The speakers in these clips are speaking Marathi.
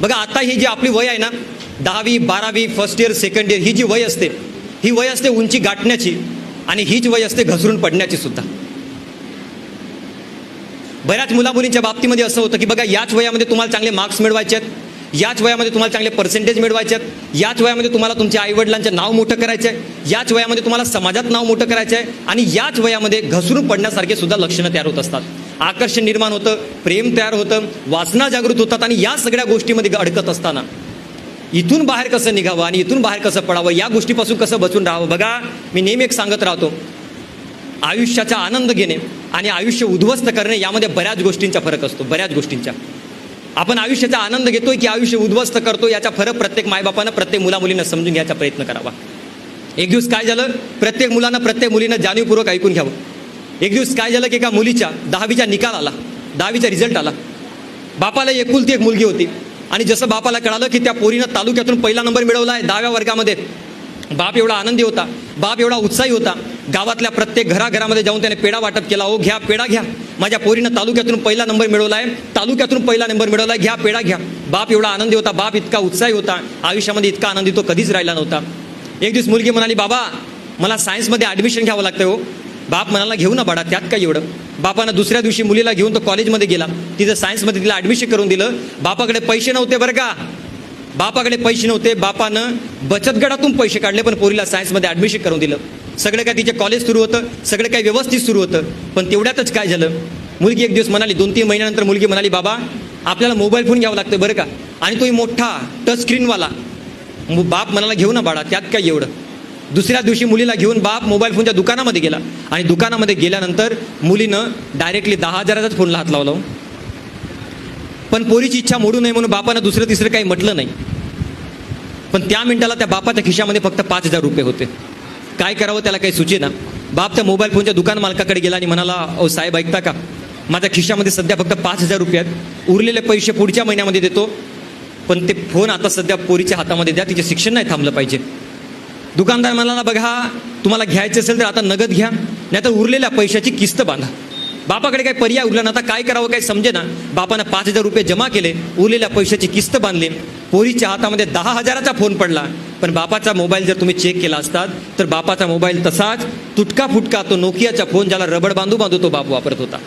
बघा आता ही जी आपली वय आहे ना दहावी बारावी फर्स्ट इयर सेकंड इयर ही जी वय असते ही वय असते उंची गाठण्याची आणि हीच वय असते घसरून पडण्याची सुद्धा. बऱ्याच मुलामुलींच्या बाबतीमध्ये असं होतं की बघा याच वयामध्ये तुम्हाला चांगले मार्क्स मिळवायचे आहेत याच वयामध्ये तुम्हाला चांगले पर्सेंटेज मिळवायचे आहेत याच वयामध्ये तुम्हाला तुमच्या आईवडिलांचं नाव मोठं करायचं आहे याच वयामध्ये तुम्हाला समाजात नाव मोठं करायचं आहे आणि याच वयामध्ये घसरून पडण्यासारखे सुद्धा लक्षणं तयार होत असतात. आकर्षण निर्माण होतं प्रेम तयार होतं वासना जागृत होतात आणि या सगळ्या गोष्टीमध्ये अडकत असताना इथून बाहेर कसं निघावं आणि इथून बाहेर कसं पडावं या गोष्टीपासून कसं बचून राहावं? बघा मी नेहमी एक सांगत राहतो आयुष्याचा आनंद घेणे आणि आयुष्य उद्ध्वस्त करणे यामध्ये बऱ्याच गोष्टींचा फरक असतो बऱ्याच गोष्टींचा. आपण आयुष्याचा आनंद घेतोय की आयुष्य उद्ध्वस्त करतो याचा फरक प्रत्येक मायबापानं प्रत्येक मुलामुलीनं समजून घ्यायचा प्रयत्न करावा. एक दिवस काय झालं? प्रत्येक मुलानं प्रत्येक मुलीनं जाणीवपूर्वक ऐकून घ्यावं. एक दिवस काय झालं की एका मुलीच्या दहावीचा निकाल आला. दहावीचा रिझल्ट आला. बापाला एकुलती एक मुलगी होती. आणि जसं बापाला कळालं की त्या पोरीनं तालुक्यातून पहिला नंबर मिळवला आहे दहाव्या वर्गामध्ये. बाप एवढा आनंदी होता. बाप एवढा उत्साही होता. गावातल्या प्रत्येक घराघरामध्ये जाऊन त्याने पेढा वाटप केला. हो घ्या पेढा घ्या. माझ्या पोरीनं तालुक्यातून पहिला नंबर मिळवला आहे. तालुक्यातून पहिला नंबर मिळवला आहे. घ्या पेढा घ्या. बाप एवढा आनंदी होता. बाप इतका उत्साही होता. आयुष्यामध्ये इतका आनंदी तो कधीच राहिला नव्हता. एक दिवस मुलगी म्हणाली बाबा मला सायन्समध्ये ॲडमिशन घ्यावं लागतं हो. बाप म्हणाला घेऊ ना बाळा त्यात काय एवढं? बापानं दुसऱ्या दिवशी मुलीला घेऊन तो कॉलेजमध्ये गेला. तिथं सायन्समध्ये तिला ॲडमिशन करून दिलं. बापाकडे पैसे नव्हते बरं का. बापाकडे पैसे नव्हते. बापानं बचत गटातून पैसे काढले पण पोरीला सायन्समध्ये ॲडमिशन करून दिलं. सगळं काय तिचे कॉलेज सुरू होतं सगळं काय व्यवस्थित सुरू होतं पण तेवढ्यातच काय झालं? मुलगी एक दिवस म्हणाली दोन तीन महिन्यानंतर मुलगी म्हणाली बाबा आपल्याला मोबाईल फोन घ्यावा लागतो बरं का. आणि तोही मोठा टच स्क्रीनवाला बाप म्हणाला घेऊ ना बाळा त्यात काय एवढं? दुसऱ्या दिवशी मुलीला घेऊन बाप मोबाईल फोनच्या दुकानामध्ये गेला. आणि दुकानामध्ये गेल्यानंतर मुलीनं डायरेक्टली दहा हजाराचाच फोनला हात लावला हो. पण पोरीची इच्छा मोडू नये म्हणून बापानं दुसरं तिसरं काही म्हटलं नाही. पण त्या मिनिटाला त्या बापाच्या खिशामध्ये फक्त पाच हजार रुपये होते. काय करावं त्याला काही सुचे ना बाप त्या मोबाईल फोनच्या दुकान मालकाकडे गेला आणि म्हणाला अहो साहेब ऐकता का? माझ्या खिशामध्ये सध्या फक्त पाच हजार रुपये आहेत. उरलेले पैसे पुढच्या महिन्यामध्ये देतो. पण ते फोन आता सध्या पोरीच्या हातामध्ये द्या तिचे शिक्षण नाही थांबलं पाहिजे. दुकानदार म्हणाला बघा तुम्हाला घ्यायचं असेल तर आता नगद घ्या नाहीतर उरलेल्या पैशाची किस्त बांधा. बापाकडे काही पर्याय उरला ना आता काय करावं काही समजे ना बापानं पाच हजार रुपये जमा केले उरलेल्या पैशाची किस्त बांधली. पोरीच्या हातामध्ये दहा हजाराचा फोन पडला. पण बापाचा मोबाईल जर तुम्ही चेक केला असतात तर बापाचा मोबाईल तसाच तुटका फुटका तो नोकियाचा फोन ज्याला रबड बांधू बांधू तो बाप वापरत होता.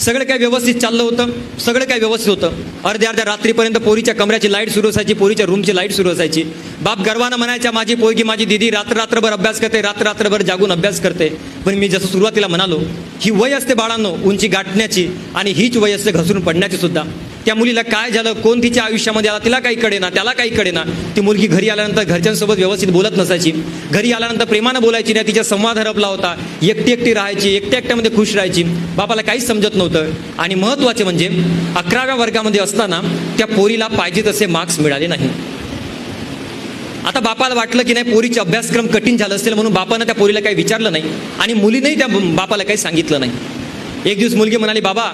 सगळं काय व्यवस्थित चाललं होतं? सगळं काय व्यवस्थित होतं? अर्ध्या अर्ध्या रात्रीपर्यंत पोरीच्या कमऱ्याची लाइट सुरू असायची पोरीच्या रूमची लाइट सुरू असायची. बाप गर्वानं म्हणायच्या माझी पोरगी माझी दिदी रात्र रात्रभर अभ्यास करते रात्र रात्रभर जागून अभ्यास करते. पण मी जसं सुरुवातीला म्हणालो ही वय असते बाळांनो उंची गाठण्याची आणि हीच वय असते घसरून पडण्याची सुद्धा. त्या मुलीला काय झालं कोण तिच्या आयुष्यामध्ये आला तिला काही कळेना त्याला काही कळेना. ती मुलगी घरी आल्यानंतर घरच्यांसोबत व्यवस्थित बोलत नसायची. घरी आल्यानंतर प्रेमानं बोलायची नाही तिचा संवाद हरपला होता. एकटी एकटी राहायची एकट्या एकट्यामध्ये खुश राहायची. बापाला काहीच समजत नव्हतं. आणि महत्त्वाचे म्हणजे अकराव्या वर्गामध्ये असताना त्या पोरीला पाहिजे तसे मार्क्स मिळाले नाही. आता बापाला वाटलं की नाही पोरीचे अभ्यासक्रम कठीण झालं असेल म्हणून बापानं त्या पोरीला काही विचारलं नाही. आणि मुलीनेही त्या बापाला काही सांगितलं नाही. एक दिवस मुलगी म्हणाली बाबा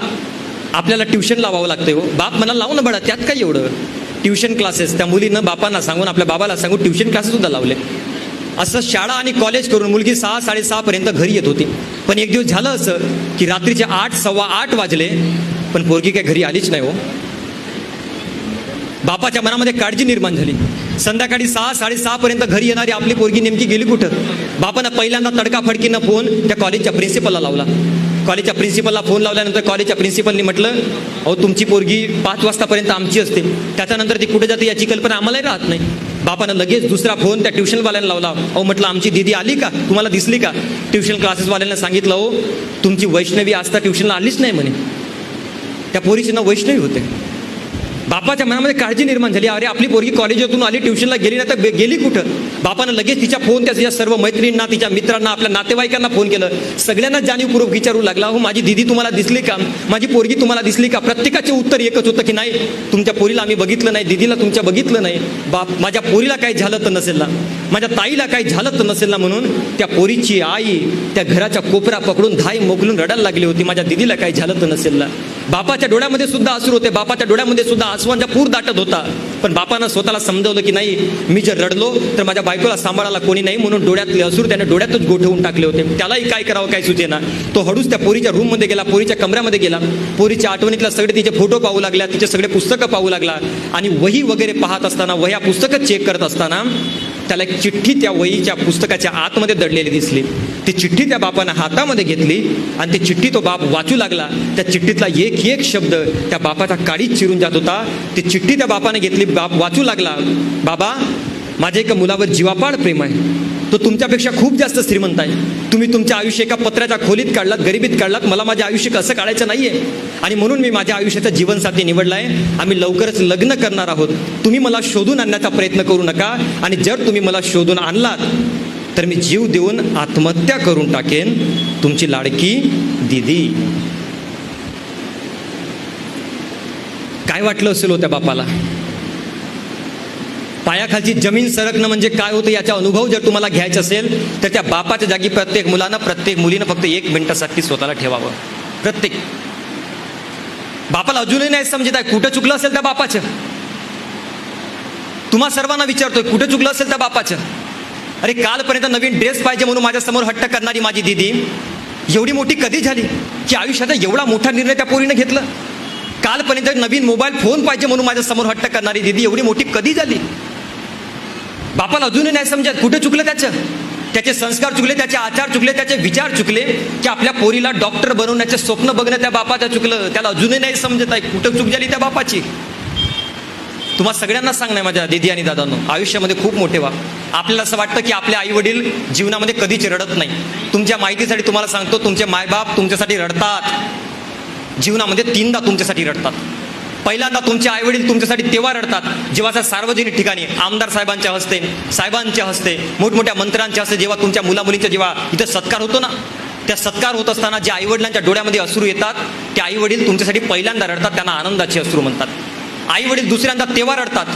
आपल्याला ट्युशन लावावं लागते हो. बाप मला लावू ना बडा त्यात काय एवढं? ट्युशन क्लासेस त्या मुलीनं बापांना सांगून आपल्या बाबाला सांगून ट्युशन क्लासेस सुद्धा लावले. असं शाळा आणि कॉलेज करून मुलगी सहा साडेसहापर्यंत घरी येत होती. पण एक दिवस झालं असं की रात्रीचे आठ सव्वा आठ वाजले पण पोरगी काय घरी आलीच नाही हो. बापाच्या मनामध्ये काळजी निर्माण झाली. संध्याकाळी सहा साडेसहापर्यंत घरी येणारी आपली पोरगी नेमकी गेली कुठं? बापानं पहिल्यांदा तडकाफडकीनं फोन त्या कॉलेजच्या प्रिन्सिपलला लावला. कॉलेजच्या प्रिन्सिपलला फोन लावल्यानंतर कॉलेजच्या प्रिन्सिपलनी म्हटलं अहो तुमची पोरगी पाच वाजतापर्यंत आमची असते. त्याच्यानंतर ती कुठे जाते याची कल्पना आम्हालाही राहत नाही. बापानं लगेच दुसरा फोन त्या ट्युशनवाल्याला लावला. अहो म्हटलं आमची दिदी आली का? तुम्हाला दिसली का? ट्युशन क्लासेसवाल्यांना सांगितलं हो तुमची वैष्णवी आस्था ट्युशनला आलीच नाही म्हणे. त्या पोरीचे नाव वैष्णवी होते. बापाच्या मनामध्ये काळजी निर्माण झाली. अरे आपली पोरगी कॉलेजातून आली ट्युशनला गेली नाही तर गेली कुठं? बापानं लगेच तिच्या फोन त्या तिच्या सर्व मैत्रिणींना तिच्या मित्रांना आपल्या नातेवाईकांना फोन केलं. सगळ्यांना जाणीवपूर्वक विचारू लागला हो माझी दिदी तुम्हाला दिसली का? माझी पोरगी तुम्हाला दिसली का? प्रत्येकाचे उत्तर एकच होतं की नाही तुमच्या पोरीला आम्ही बघितलं नाही दिदीला तुमच्या बघितलं नाही. बाप माझ्या पोरीला काही झालं तर नसेल ना? माझ्या ताईला काही झालं तर नसेल ना? म्हणून त्या पोरीची आई त्या घराच्या कोपरा पकडून धाय मोकलून रडायला लागली होती. माझ्या दिदीला काही झालं तर नसेल ना? बापाच्या डोळ्यामध्ये सुद्धा असू होते. बापाच्या डोळ्यामध्ये सुद्धा आसवांचा पूर दाटत होता. पण बापानं स्वतःला समजवलं की नाही मी जर रडलो तर माझ्या बायकोला सांभाळायला कोणी नाही म्हणून डोळ्यातले असूर त्याने डोळ्यातच गोठवून टाकले होते. त्यालाही काय करावं काय सुचेना. तो हळूच त्या पोरीच्या रूममध्ये गेला पोरीच्या कमऱ्यामध्ये गेला. पोरीच्या आठवणीतला सगळे तिचे फोटो पाहू लागल्या तिचे सगळे पुस्तकं पाहू लागला. आणि वही वगैरे पाहत असताना वह्या पुस्तकं चेक करत असताना त्याला एक चिठ्ठी त्या वहीच्या पुस्तकाच्या आतमध्ये दडलेली दिसली. ती चिठ्ठी त्या बापानं हातामध्ये घेतली आणि ती चिठ्ठी तो बाप वाचू लागला. त्या चिठ्ठीतला एक एक शब्द त्या बापाचा काडीच चिरून जात होता. ती चिठ्ठी त्या बापाने घेतली बाप वाचू लागला. बाबा माझ्या एका मुलावर जीवापाड प्रेम आहे. तो तुमच्यापेक्षा खूप जास्त श्रीमंत आहे. तुम्ही तुमच्या आयुष्य एका पत्र्याच्या खोलीत काढलात गरिबीत काढलात. मला माझे आयुष्य कसं काढायचं नाही आहे आणि म्हणून मी माझ्या आयुष्याचा जीवनसाथी निवडला आहे. आम्ही लवकरच लग्न करणार आहोत. तुम्ही मला शोधून आणण्याचा प्रयत्न करू नका. आणि जर तुम्ही मला शोधून आणलात तर मी जीव देऊन आत्महत्या करून टाकेन. तुमची लाडकी दिदी. काय वाटलं असेल हो त्या बापाला? पायाखालची जमीन सरकणं म्हणजे काय होतं याचा अनुभव जर तुम्हाला घ्यायचा असेल तर त्या बापाच्या जागी प्रत्येक मुलानं प्रत्येक मुलीनं फक्त एक मिनिटासाठी स्वतःला ठेवावं. प्रत्येक. बापाला अजूनही नाही समजत आहे कुठं चुकलं असेल त्या बापाचं? तुम्हा सर्वांना विचारतोय कुठं चुकलं असेल त्या बापाचं? अरे कालपर्यंत नवीन ड्रेस पाहिजे म्हणून माझ्यासमोर हट्ट करणारी माझी दिदी एवढी मोठी कधी झाली? की आयुष्याचा एवढा मोठा निर्णय त्या पोरीनं घेतला? कालपर्यंत नवीन मोबाईल फोन पाहिजे म्हणून माझ्यासमोर हट्ट करणारी दिदी एवढी मोठी कधी झाली? बापाला अजूनही नाही समजत. कुठे चुकलं त्याचं? त्याचे संस्कार चुकले त्याचे आचार चुकले त्याचे विचार चुकले की आपल्या पोरीला डॉक्टर बनवण्याचे स्वप्न बघणं त्या बापाचं चुकलं. त्याला अजूनही नाही समजत आहे. कुठं चूक झाली त्या बापाची? तुम्हा सगळ्यांना सांगणार माझ्या दिदी आणि दादांनो. आयुष्यामध्ये खूप मोठे व्हा. आपल्याला असं वाटतं की आपले आई वडील जीवनामध्ये कधीच रडत नाही. तुमच्या माहितीसाठी तुम्हाला सांगतो तुमचे मायबाप तुमच्यासाठी रडतात. जीवनामध्ये तीनदा तुमच्यासाठी रडतात. पहिल्यांदा तुमचे आईवडील तुमच्यासाठी तेव्हा रडतात जेव्हा सार्वजनिक ठिकाणी आमदार साहेबांच्या हस्ते साहेबांच्या हस्ते मोठमोठ्या मंत्र्यांच्या हस्ते जेव्हा तुमच्या मुलामुलींचा जेव्हा इथं सत्कार होतो ना त्या सत्कार होत असताना जे आईवडिलांच्या डोळ्यामध्ये अश्रू येतात ते आईवडील तुमच्यासाठी पहिल्यांदा रडतात त्यांना आनंदाचे अश्रू म्हणतात. आईवडील दुसऱ्यांदा तेव्हा रडतात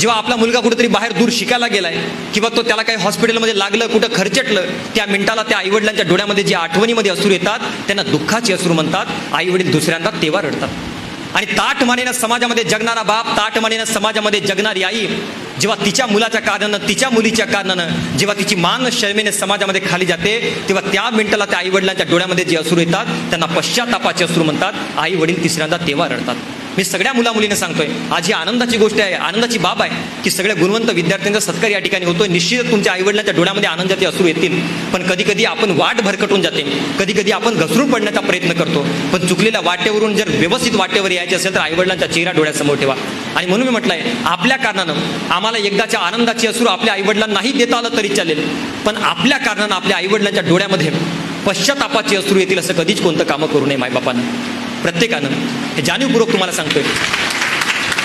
जेव्हा आपला मुलगा कुठेतरी बाहेर दूर शिकायला गेलाय किंवा तो त्याला काही हॉस्पिटलमध्ये लागलं कुठं खर्चटलं त्या मिनिटाला त्या आईवडिलांच्या डोळ्यामध्ये जे आठवणीमध्ये अश्रू येतात त्यांना दुःखाचे अश्रू म्हणतात आईवडील दुसऱ्यांदा तेव्हा रडतात. आणि ताट मानेनं समाजामध्ये जगणारा बाप ताट मानेनं समाजामध्ये जगणारी आई जेव्हा तिच्या मुलाच्या कारणानं तिच्या मुलीच्या कारणानं जेव्हा तिची मान शर्मेने समाजामध्ये खाली जाते तेव्हा त्या मिनिटाला त्या आईवडिलांच्या डोळ्यामध्ये जे असुर येतात त्यांना पश्चातापाचे असूर म्हणतात आई वडील तिसऱ्यांदा तेव्हा रडतात. मी सगळ्या मुला मुलींना सांगतोय आज ही आनंदाची गोष्ट आहे आनंदाची बाब आहे की सगळ्या गुणवंत विद्यार्थ्यांचा सत्कार या ठिकाणी होतोय. निश्चितच तुमच्या आईवडिलांच्या डोळ्यामध्ये आनंदाचे असू येतील. पण कधी कधी आपण वाट भरकटून जाते. कधी कधी आपण घसरून पडण्याचा प्रयत्न करतो. पण चुकलेल्या वाटेवरून जर व्यवस्थित वाटेवर यायचे असेल तर आईवडिलांचा चेहरा डोळ्यासमोर ठेवा. आणि म्हणून मी म्हटलंय आपल्या कारणानं आम्हाला एकदाच्या आनंदाची असू आपल्या आईवडिलांनाही देता आलं तरी चालेल. पण आपल्या कारणानं आपल्या आईवडिलांच्या डोळ्यामध्ये पश्चातापाची असू येतील असं कधीच कोणतं कामं करू नये मायबापानं. प्रत्येकानं. हे जाणीवपूर्वक तुम्हाला सांगतोय.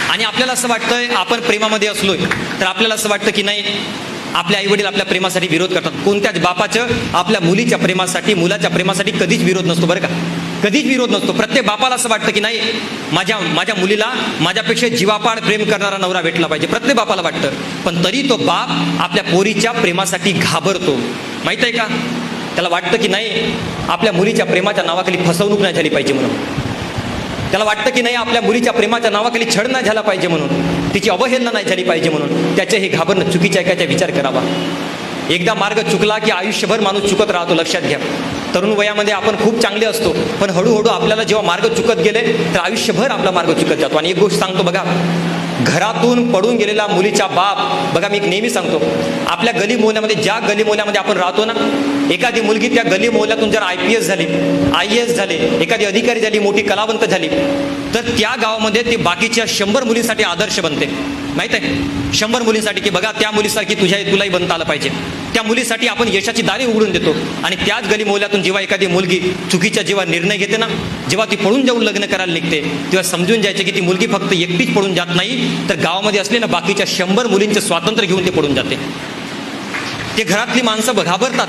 आणि आपल्याला असं वाटतंय आपण प्रेमामध्ये असलोय तर आपल्याला असं वाटतं की नाही आपले आईवडील आपल्या प्रेमासाठी विरोध करतात. कोणत्याच बापाचं आपल्या मुलीच्या प्रेमासाठी मुलाच्या प्रेमासाठी कधीच विरोध नसतो बरं का. कधीच विरोध नसतो. प्रत्येक बापाला असं वाटतं की नाही माझ्या माझ्या मुलीला माझ्यापेक्षा जीवापाड प्रेम करणारा नवरा भेटला पाहिजे. प्रत्येक बापाला वाटतं. पण तरी तो बाप आपल्या पोरीच्या प्रेमासाठी घाबरतो. माहीत आहे का? त्याला वाटतं की नाही आपल्या मुलीच्या प्रेमाच्या नावाखाली फसवणूक नाही झाली पाहिजे म्हणून. त्याला वाटतं की नाही आपल्या मुलीच्या प्रेमाच्या नावाखाली छळ नाही झाला पाहिजे म्हणून. तिची अवहेलना नाही झाली पाहिजे म्हणून. त्याचे हे घाबरणं चुकीच्या ऐकायचा विचार करावा. एकदा मार्ग चुकला की आयुष्यभर माणूस चुकत राहतो लक्षात घ्या. तरुण वयामध्ये आपण खूप चांगले असतो पण हळूहळू आपल्याला जेव्हा मार्ग चुकत गेले तर आयुष्यभर आपला मार्ग चुकत जातो. आणि एक गोष्ट सांगतो बघा घरातून पडून गेलेला मुलीचा बाप बघा मी एक नेहमी सांगतो आपल्या गली मोहल्यामध्ये ज्या गली मोहल्यामध्ये आपण राहतो ना एखादी मुलगी त्या गली मोहल्यातून जर आय पी एस झाली आय एस झाले एखादी अधिकारी झाली मोठी कलावंत झाली तर त्या गावामध्ये ते बाकीच्या शंभर मुलींसाठी आदर्श बनते. माहीत आहे शंभर मुलींसाठी की बघा त्या मुलीसारखी तुझ्या तुलाही बनता आलं पाहिजे. त्या मुलीसाठी आपण यशाची दारी उघडून देतो. आणि त्याच गली मोल्यातून जेव्हा एखादी मुलगी चुकीचा जेव्हा निर्णय घेते ना जेव्हा ती पळून जाऊन लग्न करायला निघते तेव्हा समजून जायचे की ती मुलगी फक्त एकटीच पळून जात नाही तर गावामध्ये असलेल्या बाकीच्या शंभर मुलींचं स्वातंत्र्य घेऊन ते पळून जाते. ते घरातली माणसं घाबरतात.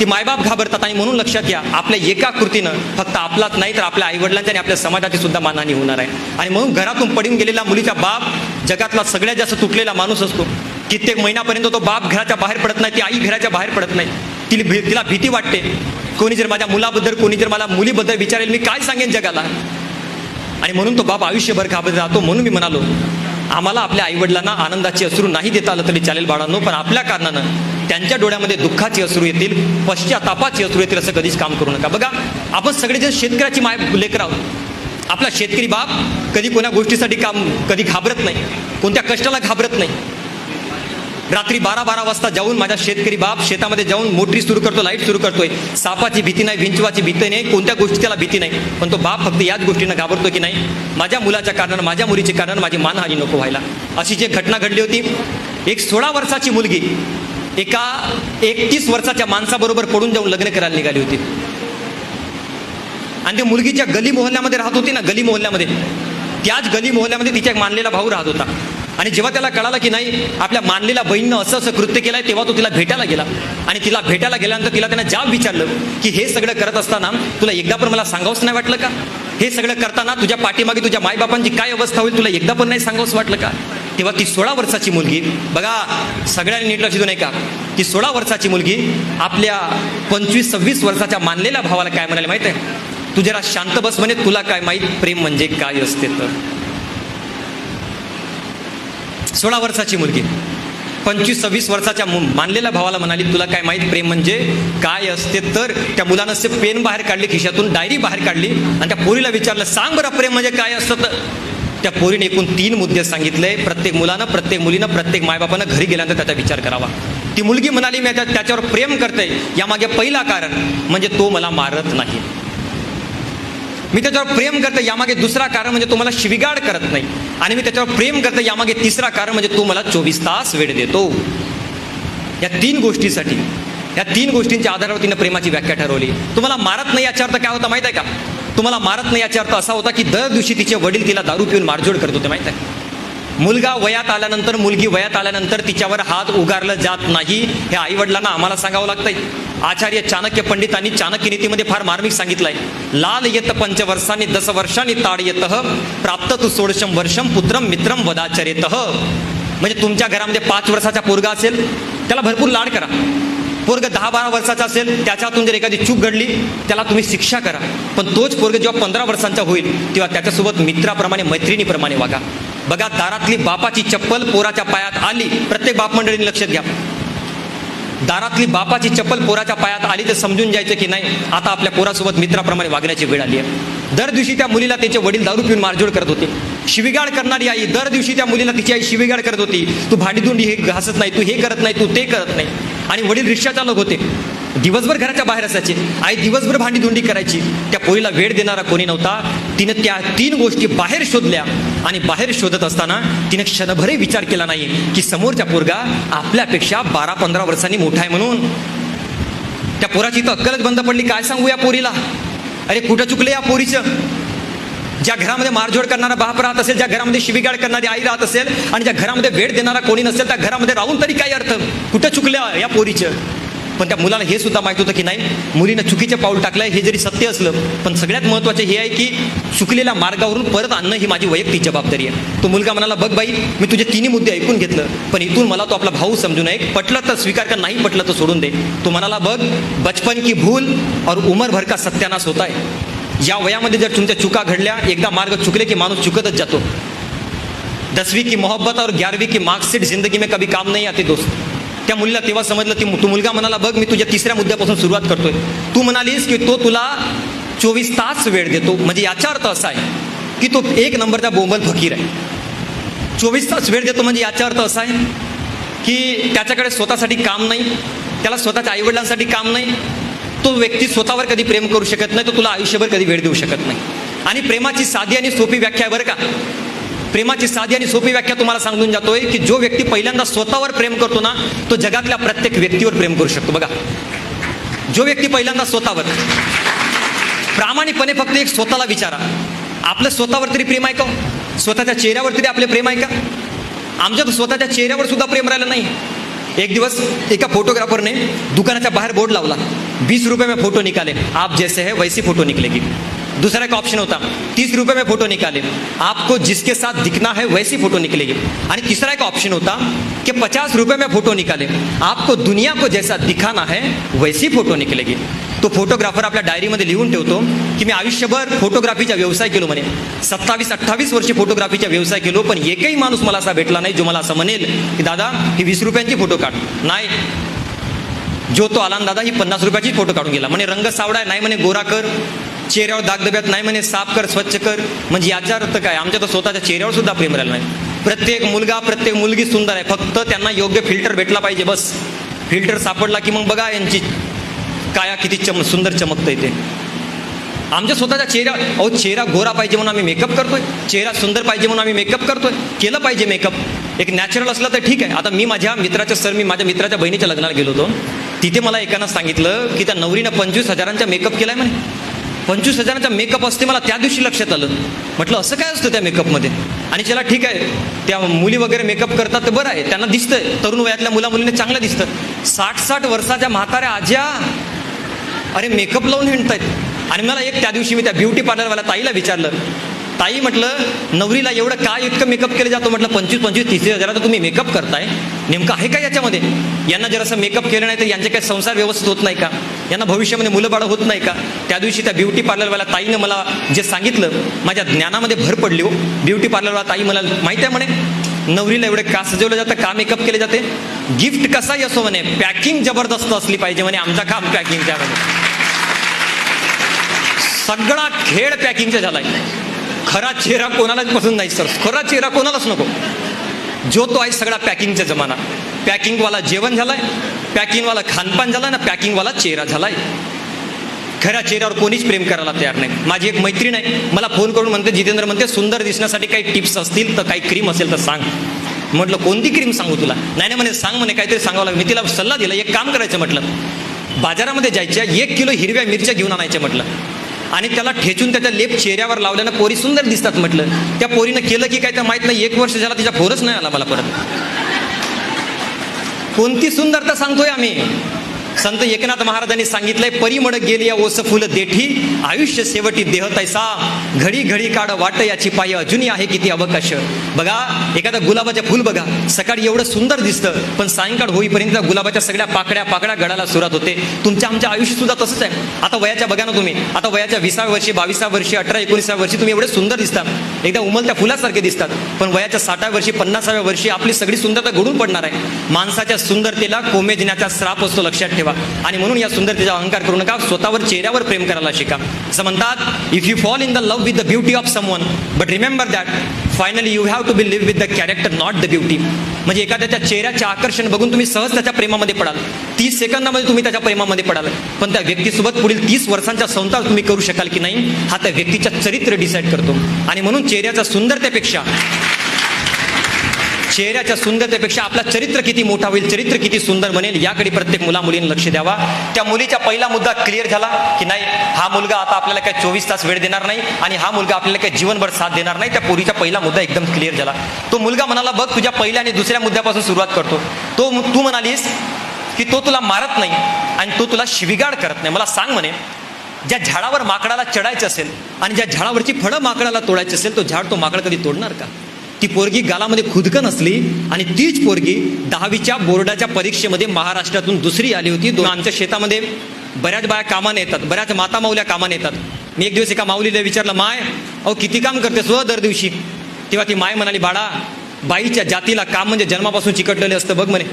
ती मायबाप घाबरतात आणि म्हणून लक्षात घ्या आपल्या एका कृतीनं फक्त आपलाच नाही तर आपल्या आईवडिलांच्या आणि आपल्या समाजाची सुद्धा मानहानी होणार आहे. आणि म्हणून घरातून पडून गेलेला मुलीचा बाप जगातला सगळ्यात जास्त तुटलेला माणूस असतो. कित्येक महिन्यापर्यंत तो बाप घराच्या बाहेर पडत नाही ती आई घराच्या बाहेर पडत नाही. तिला भी तिला भीती वाटते. कोणी जर माझ्या मुलाबद्दल कोणी जर मला मुलीबद्दल विचारेल मी काय सांगेन जगाला? आणि म्हणून तो बाप आयुष्यभर घाबरत राहतो. म्हणून मी म्हणालो आम्हाला आपल्या आईवडिलांना आनंदाची असरू नाही देता आलं तरी चालेल बाळांनो पण आपल्या कारणानं त्यांच्या डोळ्यामध्ये दुःखाचे असू येतील पश्चातापाची असू येतील असं कधीच काम करू नका. बघा आपण सगळेजण शेतकऱ्याची माय लेकर आहोत आपला शेतकरी बाप कधी कोणा गोष्टीसाठी काम कधी घाबरत नाही कोणत्या कष्टाला घाबरत नाही. रात्री बारा बारा वाजता जाऊन माझा शेतकरी बाप शेतामध्ये जाऊन मोटरी सुरू करतो लाइट सुरू करतोय. सापाची भीती नाही विंचवाची भीती नाही कोणत्या गोष्टी त्याला भीती नाही. पण तो बाप फक्त याच गोष्टीनं घाबरतो की नाही माझ्या मुलाच्या कारणानं माझ्या मुलीचे कारण माझी मानहानी नको व्हायला. अशी जी घटना घडली होती एक सोळा वर्षाची मुलगी एका एकतीस वर्षाच्या माणसाबरोबर पडून जाऊन लग्न करायला निघाली होती. आणि ती मुलगी ज्या गली मोहल्ल्यामध्ये राहत होती ना गली मोहल्ल्यामध्ये त्याच गली मोहल्ल्यामध्ये तिच्या एक मानलेला भाऊ राहत होता. आणि जेव्हा त्याला कळालं की नाही आपल्या मानलेल्या बहिणीनं असं असं कृत्य केलंय तेव्हा तो तिला भेटायला गेला. आणि तिला भेटायला गेल्यानंतर तिला त्यानं जाब विचारलं की हे सगळं करत असताना तुला एकदा पण मला सांगावंच नाही वाटलं का? हे सगळं करताना तुझ्या पाठीमागे तुझ्या मायबापांची काय अवस्था होईल तुला एकदा पण नाही सांगावंच वाटलं का? तेव्हा ती सोळा वर्षाची मुलगी बघा सगळ्यांनी नीट लक्ष देऊ नये का ती सोळा वर्षाची मुलगी आपल्या पंचवीस सव्वीस वर्षाच्या मानलेल्या भावाला काय म्हणाले माहीत आहे? तू जरा शांत बस म्हणे तुला काय माहीत? प्रेम म्हणजे काय असते तर. सोळा वर्षाची मुलगी पंचवीस सव्वीस वर्षाच्या मु- मानलेल्या भावाला म्हणाली तुला काय माहीत? प्रेम म्हणजे काय असते तर? त्या मुलानं पेन बाहेर काढली खिशातून डायरी बाहेर काढली आणि त्या पोरीला विचारलं सांग बरं प्रेम म्हणजे काय असतं तर? त्या पोरीने एकूण तीन मुद्दे सांगितले. प्रत्येक मुलानं प्रत्येक मुलीनं प्रत्येक मायबापानं घरी गेल्यानंतर त्याचा विचार करावा. ती मुलगी म्हणाली मी त्याच्यावर प्रेम करते. यामागे पहिला कारण म्हणजे तो मला मारत नाही. मी त्याच्यावर प्रेम करतो यामागे दुसरा कारण म्हणजे तो मला शिविगाड करत नाही. आणि मी त्याच्यावर प्रेम करतो यामागे तिसरा कारण म्हणजे तो मला चोवीस तास वेळ देतो. या तीन गोष्टीसाठी या तीन गोष्टींच्या आधारावर तिनं प्रेमाची व्याख्या ठरवली. तुम्हाला मारत नाही याचा अर्थ काय होता माहीत आहे का? तुम्हाला मारत नाही याचा अर्थ असा होता की दर दिवशी तिचे वडील तिला दारू पिऊन मारझोड करत होते माहीत आहे? मुलगा वयात आल्यानंतर मुलगी वयात आल्यानंतर तिच्यावर हात उगारलं जात नाही. हे आई वडिलांना आम्हाला सांगावं लागतंय. आचार्य चाणक्य पंडितांनी चाणक्य नीतीमध्ये फार मार्मिक सांगितलंय. लाल येत पंचवर्षांनी दस वर्षांनी ताड येत प्राप्त तू सोळशम वर्षम पुत्रम मित्रम वदाचरेत. म्हणजे तुमच्या घरामध्ये पाच वर्षाचा पोरगा असेल त्याला भरपूर लाड करा. पोरग दहा बारा वर्षाचा असेल त्याच्यातून जर एखादी चूक घडली त्याला तुम्ही शिक्षा करा. पण तोच पोरग जेव्हा पंधरा वर्षांचा होईल तेव्हा त्याच्यासोबत मित्राप्रमाणे मैत्रिणीप्रमाणे वागा. बघा दारातली बापाची चप्पल पोराच्या पायात आली प्रत्येक बाप मंडळीने लक्षात घ्या दारातली बापाची चप्पल पोराच्या पायात आली तर समजून जायचं की नाही? आता आपल्या पोरासोबत मित्राप्रमाणे वागण्याची वेळ आली आहे. दर दिवशी त्या मुलीला त्याचे वडील दारू पिऊन मारझोड करत होते. शिविगाड करणारी आई दर दिवशी त्या मुलीला तिची आई शिविगाड करत होती. तू भांडीतुंडी हे घासत नाही तू हे करत नाही तू ते करत नाही. आणि वडील रिक्षा चालक होते. दिवसभर घराच्या बाहेर असायचे. आई दिवसभर भांडीधुंडी करायची. त्या पोरीला वेळ देणारा कोणी नव्हता. तिनं त्या तीन गोष्टी बाहेर शोधल्या. आणि बाहेर शोधत असताना तिने क्षणभरही विचार केला नाही की समोरच्या पोरगा आपल्यापेक्षा बारा पंधरा वर्षांनी मोठा आहे म्हणून. त्या पोराची तर अक्कलच बंद पडली. काय सांगू या पोरीला? अरे कुठं चुकलं या पोरीचं? ज्या घरामध्ये मारझोड करणारा बाप राहत असेल ज्या घरामध्ये शिबिगाड करणारी आई राहत असेल आणि ज्या घरामध्ये वेळ देणारा कोणी नसेल त्या घरामध्ये राहून तरी काय अर्थ? कुठं चुकल्या या पोरीचं? पण त्या मुलाला हे सुद्धा माहीत होतं की नाही मुलीनं चुकीचं पाऊल टाकलंय हे जरी सत्य असलं पण सगळ्यात महत्त्वाचे हे आहे की चुकलेल्या मार्गावरून परत आणणं ही माझी वैयक्तिक जबाबदारी आहे. तो मुलगा म्हणाला बघ बाई मी तुझे तिन्ही मुद्दे ऐकून घेतलं पण इथून मला तो आपला भाऊ समजू नये. पटलं तर स्वीकार कर नाही पटलं तर सोडून दे. तो म्हणाला बघ बचपन की भूल और उमर भर का सत्यानाश होता या वयामध्ये जर तुमच्या चुका घडल्या एकदा मार्ग चुकले की माणूस चुकतच जातो. दसवीं की मोहब्बत और ग्यारहवीं की मार्कशीट जिंदगी में कभी काम नहीं आती दोस्त. त्या मुलीला तेव्हा समजलं की तू मुलगा म्हणाला बघ मी तुझ्या तिसऱ्या मुद्द्यापासून सुरुवात करतोय. तू म्हणालीस की तो तुला चोवीस तास वेळ देतो. म्हणजे याचा अर्थ असा आहे की तो एक नंबरचा बोंबल फकीर आहे. चोवीस तास वेळ देतो म्हणजे याचा अर्थ असा आहे की त्याच्याकडे स्वतःसाठी काम नाही त्याला स्वतःच्या आईवडिलांसाठी काम नाही तो व्यक्ती स्वतःवर कधी प्रेम करू शकत नाही तो तुला आयुष्यभर कधी वेळ देऊ शकत नाही. आणि प्रेमाची साधी आणि सोपी व्याख्या आहे बरं का? प्रेमाची साधी आणि सोपी व्याख्या तुम्हाला सांगून जातोय की जो व्यक्ती पहिल्यांदा स्वतःवर प्रेम करतो ना तो जगातल्या प्रत्येक व्यक्तीवर प्रेम करू शकतो. बघा. जो व्यक्ती पहिल्यांदा स्वतःवर प्रामाणिकपणे फक्त एक स्वतःला विचारा. आपलं स्वतःवर तरी प्रेम आहे का हो? स्वतःच्या चेहऱ्यावर तरी आपले प्रेम आहे का? आमच्या स्वतःच्या चेहऱ्यावर सुद्धा प्रेम राहिलं नाही. एक दिवस एका फोटोग्राफरने दुकानाच्या बाहेर बोर्ड लावला. वीस रुपये में फोटो निकाले. आप जैसे है वैसे फोटो निकलेगी. दूसरा एक ऑप्शन होता तीस रुपये में फोटो निकाले। आपको जिसके साथ दिखना है वैसी फोटो निकलेगी। आणि तिसरा एक ऑप्शन होता कि पचास रुपये में फोटो निकाले। आपको दुनिया को जैसा दिखाना है वैसी फोटो निकलेगी। तो फोटोग्राफर आपल्या डायरीमध्ये लिहून ठेवतो की मी आयुष्यभर फोटोग्राफीचा व्यवसाय केलो म्हणे. सत्तावीस अठ्ठावीस वर्षे फोटोग्राफीचा व्यवसाय केलो पण एकही माणूस मला असा भेटला नाही जो मला असं म्हणेल की दादा ही वीस रुपयांची फोटो काढ. नाही. जो तो आला दादा ही पन्नास रुपयाची फोटो काढून गेला. म्हणे रंग सावडा नाही म्हणे गोरा कर. चेहऱ्यावर दागदब्यात नाही म्हणे साफ कर स्वच्छ कर. म्हणजे याचा अर्थ काय? आमच्या तर स्वतःच्या चेहऱ्यावर सुद्धा प्रेम राहिलं नाही. प्रत्येक मुलगा प्रत्येक मुलगी सुंदर आहे. फक्त त्यांना योग्य फिल्टर भेटला पाहिजे बस. फिल्टर सापडला की मग बघा यांची काया किती चम सुंदर चमकतं ते. आमच्या स्वतःच्या चेहरा अहो चेहरा गोरा पाहिजे म्हणून आम्ही मेकअप करतोय. चेहरा सुंदर पाहिजे म्हणून आम्ही मेकअप करतोय. केलं पाहिजे मेकअप एक नॅचरल असलं तर ठीक आहे. आता मी माझ्या मित्राच्या सर मी माझ्या मित्राच्या बहिणीच्या लग्नाला गेलो होतो. तिथे मला एकानं सांगितलं की त्या नवरीनं पंचवीस हजारांचा मेकअप केलाय म्हणे. पंचवीस हजारांचा मेकअप असते मला त्या दिवशी लक्षात आलं. म्हटलं असं काय असतं त्या मेकअपमध्ये आणि ज्याला ठीक आहे त्या मुली वगैरे मेकअप करतात तर बरं आहे. त्यांना दिसतंय. तरुण वयातल्या मुला मुलीने चांगलं दिसतं. साठ साठ वर्षाच्या म्हाताऱ्या आज्या अरे मेकअप लावून हिंडतायत. आणि मला एक त्या दिवशी मी त्या ब्युटी पार्लरवाल्या ताईला विचारलं ताई म्हटलं नवरीला एवढं काय इतकं मेकअप केलं जातो म्हटलं पंचवीस पंचवीस तीस हजाराचं तुम्ही मेकअप करताय. नेमकं आहे का याच्यामध्ये? यांना जर असं मेकअप केलं नाही तर यांचे काही संसार व्यवस्थित होत नाही का? यांना भविष्यामध्ये मुलं बाळं होत नाही का? त्या दिवशी त्या ब्युटी पार्लरवाल्या ताईनं मला जे सांगितलं माझ्या ज्ञानामध्ये भर पडली हो. ब्युटी पार्लरवाला ताई मला माहिती आहे म्हणे नवरीला एवढे का सजवलं जातं का मेकअप केले जाते? गिफ्ट कसाही असो म्हणे पॅकिंग जबरदस्त असली पाहिजे म्हणे आमचा काम पॅकिंगच्या म्हणे सगळा खेळ पॅकिंगचा झालाय. खरा चेहरा कोणालाच पसंत नाही सर. खरा चेहरा कोणालाच नको. जो तो आहे सगळा पॅकिंगचा जमाना. पॅकिंगवाला जेवण झालाय पॅकिंगवाला खानपान झालाय ना पॅकिंगवाला चेहरा झालाय. खऱ्या चेहऱ्यावर कोणीच प्रेम करायला तयार नाही. माझी एक मैत्रीण आहे मला फोन करून म्हणते जितेंद्र म्हणते सुंदर दिसण्यासाठी काही टिप्स असतील तर काही क्रीम असेल तर सांग. म्हटलं कोणती क्रीम सांगू तुला? नाही नाही म्हणे सांग म्हणे काहीतरी सांगावं लागेल. मी तिला सल्ला दिला एक काम करायचं म्हटलं बाजारामध्ये जायच्या एक किलो हिरव्या मिरच्या घेऊन आणायच्या म्हटलं. आणि त्याला ठेचून त्याच्या लेप चेहऱ्यावर लावल्यानं पोरी सुंदर दिसतात म्हटलं. त्या पोरीनं केलं की काय तर माहीत नाही एक वर्ष झाला तिच्या फोरच नाही आला मला परत. कोणती सुंदरता सांगतोय आम्ही? संत एकनाथ महाराजांनी सांगितलंय परिमळ गेली या ओस फुल देठी आयुष्य शेवटी देह तैसा घडी घडी काढ वाट याची पाय अजूनही आहे किती अवकाश. बघा एखादा गुलाबाच्या फुल बघा सकाळी एवढं सुंदर दिसतं पण सायंकाळ होईपर्यंत गुलाबाच्या सगळ्या पाकड्या पाकड्या गडाला सुरुवात होते. तुमच्या आमच्या आयुष्य सुद्धा तसंच आहे. आता वयाच्या बघा ना तुम्ही आता वयाच्या विसाव्या वर्षी बावीसाव्या वर्षी अठरा एकोणीसाव्या वर्षी तुम्ही एवढे सुंदर दिसता. एकदा उमलत्या फुलासारखे दिसतात पण वयाच्या साठाव्या वर्षी पन्नासाव्या वर्षी आपली सगळी सुंदरता घडून पडणार आहे. माणसाच्या सुंदरतेला कोमेजण्याचा श्राप असतो लक्षात ठेवा. आणि म्हणून या सुंदरतेचा अहंकार करू नका. स्वतःवर चेहऱ्यावर प्रेम करायला शिका. असं म्हणतात if you fall in the love with the beauty of someone but remember that finally you have to be live with the character not the beauty म्हणजे एखाद्याच्या चेहऱ्याचे आकर्षण बघून तुम्ही सहज त्याच्या प्रेमामध्ये पडाल. तीस सेकंदामध्ये तुम्ही त्याच्या प्रेमामध्ये पडाल. पण त्या व्यक्तीसोबत पुढील तीस वर्षांचा संसार तुम्ही करू शकाल की नाही हा त्या व्यक्तीच्या चरित्र डिसाईड करतो. आणि म्हणून चेहऱ्याच्या सुंदरतेपेक्षा चेहऱ्याच्या सुंदरतेपेक्षा आपला चरित्र किती मोठा होईल चरित्र किती सुंदर बनेल याकडे प्रत्येक मुला मुलीने लक्ष द्यावा. त्या मुलीचा पहिला मुद्दा क्लिअर झाला की नाही हा मुलगा आता आपल्याला काही चोवीस तास वेळ देणार नाही आणि हा मुलगा आपल्याला काही जीवनभर साथ देणार नाही. त्या पोरीचा पहिला मुद्दा एकदम क्लिअर झाला. तो मुलगा म्हणाला बघ तुझ्या पहिल्या आणि दुसऱ्या मुद्द्यापासून सुरुवात करतो. तो तू म्हणालीस की तो तुला मारत नाही आणि तो तुला शिविगाड करत नाही. मला सांग म्हणे ज्या झाडावर माकडाला चढायचं असेल आणि ज्या झाडावरची फळं माकडाला तोडायची असेल तो झाड तो माकड कधी तोडणार का? ती पोरगी गालामध्ये खुदकन असली आणि तीच पोरगी दहावीच्या बोर्डाच्या परीक्षेमध्ये महाराष्ट्रातून दुसरी आली होती. दोन आमच्या शेतामध्ये बऱ्याच बाया कामाने येतात. बऱ्याच माता माऊल्या कामाने येतात. मी एक दिवस एका माऊलीला विचारलं माय अहो किती काम करते स्व हो दर दिवशी? तेव्हा ती माय म्हणाली बाळा बाईच्या जातीला काम म्हणजे जन्मापासून चिकटलेले असतं बघ म्हणे.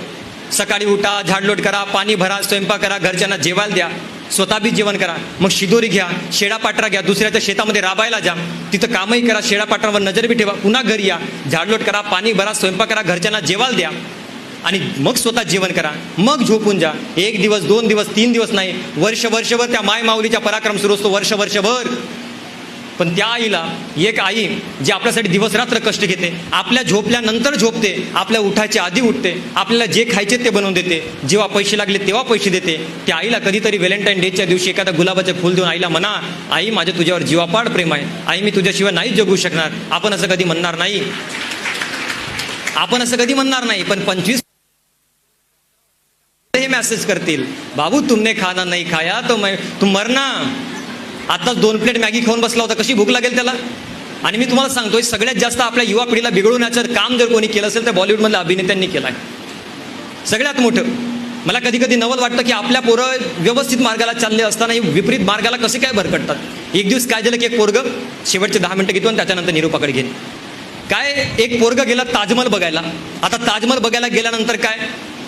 सकाळी उठा झाडलोट करा पाणी भरा स्वयंपाक करा घरच्यांना जेवायला द्या. स्वतः बी जेवण करा. मग शिदोरी घ्या शेडापाटरा घ्या दुसऱ्याच्या शेतामध्ये राबायला जा. तिथं कामही करा शेडापाटरावर नजर बी ठेवा. पुन्हा घरी या. झाडलोट करा पाणी भरा स्वयंपाक करा घरच्यांना जेवायला द्या. आणि मग स्वतः जेवण करा. मग झोपून जा. एक दिवस दोन दिवस तीन दिवस नाही. वर्ष वर्षभर त्या माय माऊलीचा पराक्रम सुरू असतो. वर्ष वर्षभर. पण त्या आईला एक आई जी आपल्यासाठी दिवसरात्र कष्ट घेते आपल्या झोपल्यानंतर झोपते आपल्या उठायच्या आधी उठते आपल्याला जे खायचे ते बनवून देते जेव्हा पैसे लागले तेव्हा पैसे देते. त्या आईला कधीतरी व्हॅलेंटाईन डेच्या दिवशी एखादा गुलाबाचे फुल देऊन आईला म्हणा आई माझ्या तुझ्यावर जीवापाड प्रेम आहे. आई मी तुझ्याशिवाय नाही जगू शकणार. आपण असं कधी म्हणणार नाही. आपण असं कधी म्हणणार नाही पण पंचवीस हे मेसेज करतील. बाबू तुमने खाना नाही खाया तो मैं तुम मरना. आताच दोन प्लेट मॅगी खाऊन बसला होता. कशी भूक लागेल त्याला? आणि मी तुम्हाला सांगतोय सगळ्यात जास्त आपल्या युवा पिढीला बिघडवण्याचं काम जर कोणी केलं असेल तर बॉलिवूडमधल्या अभिनेत्यांनी केलं आहे. सगळ्यात मोठं. मला कधी कधी नवल वाटतं की आपल्या पोरं व्यवस्थित मार्गाला चालले असताना विपरीत मार्गाला कसे काय भरकटतात? एक दिवस काय झालं की एक पोरग शेवटचे दहा मिनटं घेतो आणि त्याच्यानंतर निरूपाकडे घेईन. काय? एक पोरग गेला ताजमहल बघायला. आता ताजमहल बघायला गेल्यानंतर काय?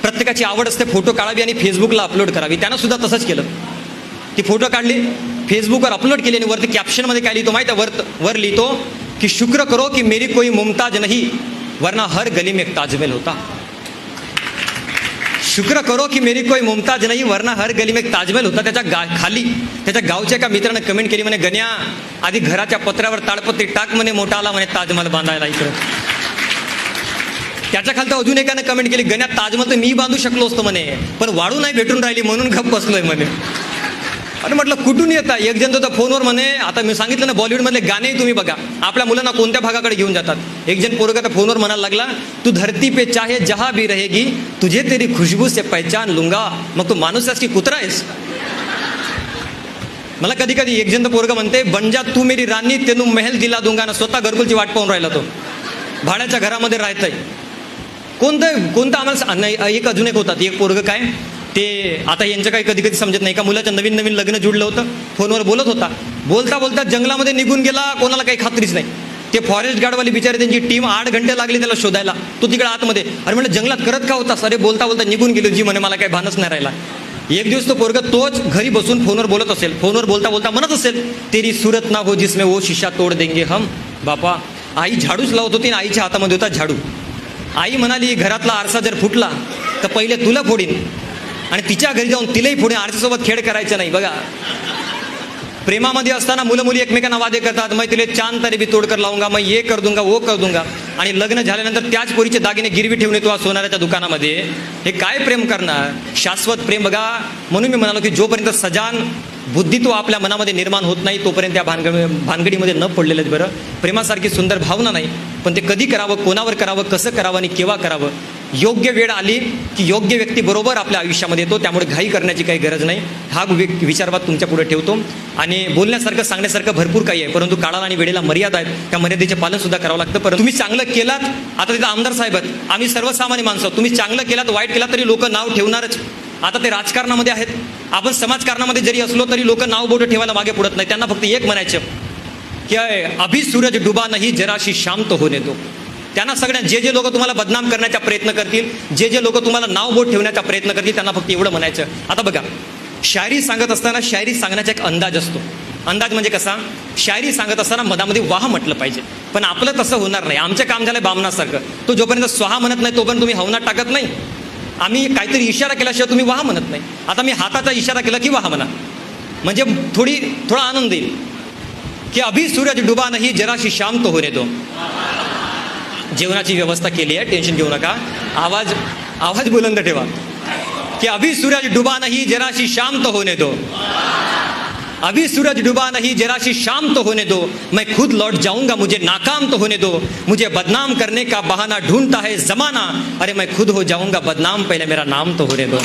प्रत्येकाची आवड असते फोटो काढावी आणि फेसबुकला अपलोड करावी. त्यानं सुद्धा तसंच केलं. ती फोटो काढली. फेसबुकवर अपलोड केली आणि वरती कॅप्शनमध्ये काय लिहितो माहिती वर वर लिहितो की शुक्र करो की मेरी कोई मुमताज नाही वरना हर गली में एक ताजमहल होता. शुक्र करो की मेरी कोई मुमताज नाही वरना हर गली में एक ताजमहल होता. त्याच्या गा खाली त्याच्या गावच्या एका मित्रानं कमेंट केली म्हणे गण्या आधी घराच्या पत्र्यावर ताडपत्री टाक म्हणे मोठा आला म्हणे ताजमहल बांधायला इकडं. त्याच्या खालतं अजून एकानं कमेंट केली गण्या ताजमहल तर मी बांधू शकलो असतो म्हणे पण वाढू नाही भेटून राहिली म्हणून घप बसलोय म्हणे. अरे म्हटलं कुठून येता? एक जण तर फोनवर म्हणे आता मी सांगितलं ना बॉलिवूडमधले गाणेही तुम्ही बघा. आपल्या मुलांना कोणत्या भागाकडे घेऊन जातात? एक जण पोरगा तर फोनवर म्हणायला लागला तू धरती पे चाहे जहा भी रहेगी तुझे तेरी खुशबू से पहचान लुंगा. मग तू माणूस आहेस की कुत्रा आहेस? मला कधी कधी एक जण तर पोरगा म्हणते बंजा तू मेरी राणी तेनू महल दिला दुंगा ना स्वतः घरकुलची वाट पाहून राहिला तो. भाड्याच्या घरामध्ये राहतंय. कोणतं कोणतं आम्हाला नाही एक अजून एक होतात. एक पोरग काय? ते आता यांचं काही कधी कधी समजत नाही. का मुलाचं नवीन नवीन लग्न जुडलं होतं. फोनवर बोलत होता. बोलता बोलता जंगलामध्ये निघून गेला. कोणाला काही खात्रीच नाही. ते फॉरेस्ट गार्डवाली बिचारे त्यांची टीम आठ घंटे लागली त्याला शोधायला. तो तिकडे आतमध्ये. अरे म्हणलं जंगलात करत का होता? अरे बोलता बोलता निघून गेलो. जी म्हणे मला काही भानच नाही राहिला. एक दिवस तो पोरग तोच घरी बसून फोनवर बोलत असेल. फोनवर बोलता बोलता म्हणत असेल तेरी सुरत ना हो जिसमे वो शिशा तोड देंगे हम. बापा आई झाडूच लावत होती आणि आईच्या हातामध्ये होता झाडू. आई म्हणाली घरातला आरसा जर फुटला तर पहिले तुला फोडीन. आणि तिच्या घरी जाऊन तिलाही पुढे आरतीसोबत खेळ करायचा नाही बघा. प्रेमामध्ये असताना मुलं मुली एकमेकांना वादे करतात मग तिले चांद तरी बी तोडकर लावूंगा मग ये कर दूंगा वो कर दूंगा. आणि लग्न झाल्यानंतर त्याच पोरीचे दागिने गिरवी ठेवून येतो सोनाऱ्याच्या दुकानामध्ये. हे काय प्रेम करणार? शाश्वत प्रेम बघा. म्हणून मी म्हणालो की जोपर्यंत सजान बुद्धित्व आपल्या मनामध्ये निर्माण होत नाही तोपर्यंत त्या भानगड भानगडीमध्ये न पडलेलं आहेत बरं. प्रेमासारखी सुंदर भावना नाही पण ते कधी करावं कोणावर करावं कसं करावं आणि केव्हा करावं? योग्य वेळ आली की योग्य व्यक्ती बरोबर आपल्या आयुष्यामध्ये येतो त्यामुळे घाई करण्याची काही गरज नाही. हा विचारवाद तुमच्यापुढे ठेवतो. आणि बोलण्यासारखं सांगण्यासारखं भरपूर काही आहे परंतु काळाला आणि वेळेला मर्यादा आहेत. त्या मर्यादेचे पालन सुद्धा करावं लागतं. परंतु तुम्ही चांगलं केलात आता तिथं आमदार साहेब आहेत. आम्ही सर्वसामान्य माणसं आहोत. तुम्ही चांगलं केलात वाईट केलात तरी लोक नाव ठेवणारच. आता ते राजकारणामध्ये आहेत. आपण समाजकारणामध्ये जरी असलो तरी लोक नाव बोटं ठेवायला मागे पुढत नाही त्यांना फक्त एक म्हणायचं की अभि सूरज डुबा नाही जराशी शांत होणे तो त्यांना सगळ्या जे जे लोक तुम्हाला बदनाम करण्याचा प्रयत्न करतील जे जे लोक तुम्हाला नाव बोट ठेवण्याचा प्रयत्न करतील त्यांना फक्त एवढं म्हणायचं. आता बघा शायरी सांगत असताना शायरी सांगण्याचा एक अंदाज असतो. अंदाज म्हणजे कसा? शायरी सांगत असताना मधामध्ये वाह म्हटलं पाहिजे. पण आपलं तसं होणार नाही. आमचं काम झालं बामणासारखं. तो जोपर्यंत स्वाहा म्हणत नाही तोपर्यंत तुम्ही हवनात टाकत नाही. आम्ही काहीतरी इशारा केल्याशिवाय तुम्ही वाह म्हणत नाही. आता मी हाताचा इशारा केला की वाह म्हणा. म्हणजे थोडी थोडा आनंद येईल. की अभि सूरज डुबा नाही जराशी शांत होणे तो जेवणाची व्यवस्था केली आहे टेन्शन घेऊ नका. आवाज आवाज बुलंद ठेवा. की अभी सूरज डुबा नाही जराशी शांत हो तो होने दो. अभी सूरज डूबा नहीं, जराशी शाम तो होने दो। मैं खुद लौट जाऊँगा, मुझे नाकाम तो होने दो। मुझे बदनाम करने का बहाना ढूंढता है जमाना। अरे मैं खुद हो जाऊँगा, बदनाम पहले मेरा नाम तो होने दो।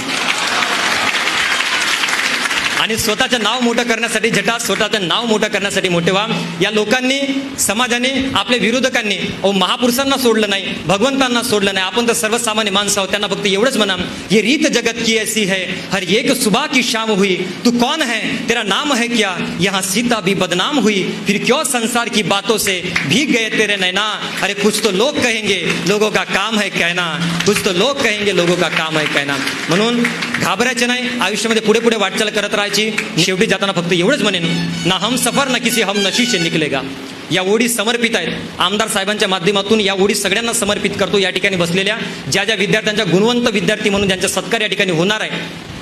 आणि स्वतःचं नाव मोठं करण्यासाठी जटा स्वतःचं नाव मोठं करण्यासाठी मोठे व्हा. या लोकांनी समाजाने आपल्या विरोधकांनी अहो महापुरुषांना सोडलं नाही भगवंतांना सोडलं नाही. आपण तर सर्वसामान्य माणसं आहोत त्यांना फक्त एवढंच म्हणा. ये रीत जगत की ऐसी है हर एक सुबह की शाम हुई. तू कौन है? तेरा नाम है क्या? यहाँ सीता भी बदनाम हुई. फिर क्यों संसार की बातों से भीग गए तेरे नैना? अरे कुछ तो लोग कहेंगे लोगों का काम है कहना. कुछ तो लोग कहेंगे लोगों का काम है कहना. म्हणून घाबरायचे नाही. आयुष्यामध्ये पुढे पुढे वाटचाल करत राहायची शेवटी जाताना फक्त एवढंच म्हणेन ना हम सफर ना किसी हम नशी से निकलेगा. या ओढी समर्पित आहेत. आमदार साहेबांच्या माध्यमातून या ओढी सगळ्यांना समर्पित करतो. या ठिकाणी बसलेल्या ज्या ज्या विद्यार्थ्यांच्या गुणवंत विद्यार्थी म्हणून ज्यांचा सत्कार या ठिकाणी होणार आहे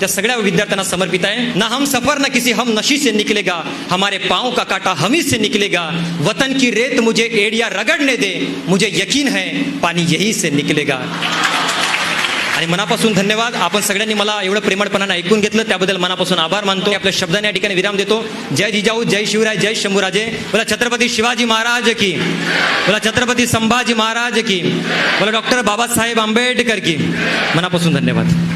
त्या सगळ्या विद्यार्थ्यांना समर्पित आहे. ना हम सफर ना किसी हम नशी से निकलेगा. हमारे पाँव का काटा हम ही से निकलेगा. वतन की रेत मुझे एड़िया रगड़ने दे. मुझे यकीन है पानी यही से निकलेगा. आणि मनापासून धन्यवाद. आपण सगळ्यांनी मला एवढं प्रेमळपणानं ऐकून घेतलं. त्याबद्दल मनापासून आभार मानतो. आपल्या शब्दाने या ठिकाणी विराम देतो. जय जिजाऊ जय शिवराय जय शंभूराजे. बोला छत्रपती शिवाजी महाराज की. बोला छत्रपती संभाजी महाराज की. बोला डॉक्टर बाबासाहेब आंबेडकर की. मनापासून धन्यवाद.